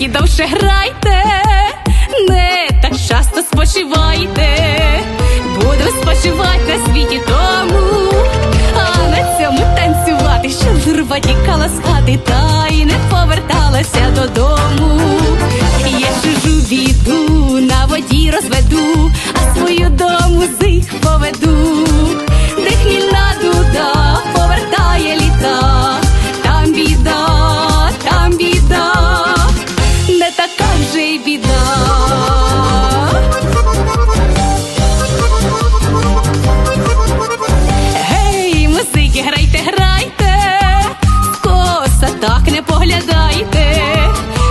музики довше грайте, не так часто спочивайте, буду спочивати на світі тому, а на цьому танцювати, щоб журба каласкати з так не поглядайте.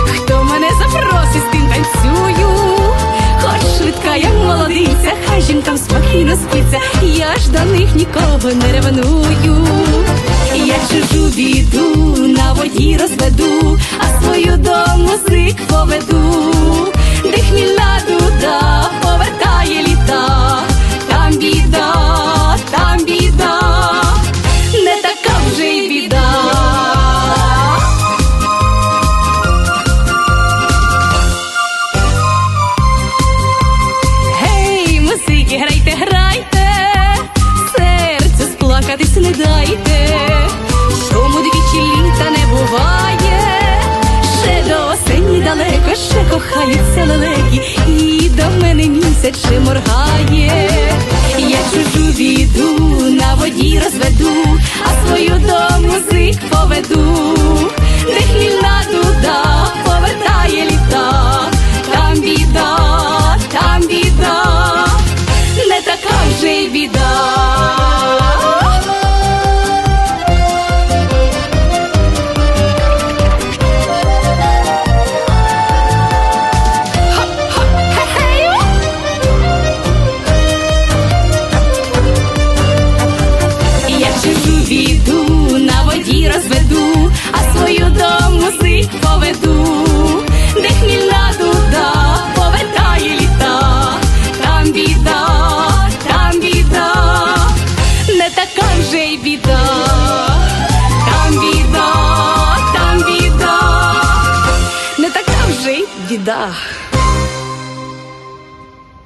Хто мене запросить, з тим танцюю. Хоч швидка, я молодиця, хай жінкам спокійно спиться, я ж до них нікого не ревную. Я чужу біду на воді розведу, а свою до музик поведу, де хмільна кохаються лелеки, і до мене місяць ще моргає. Біда, там біда, там біда, не така вже й біда.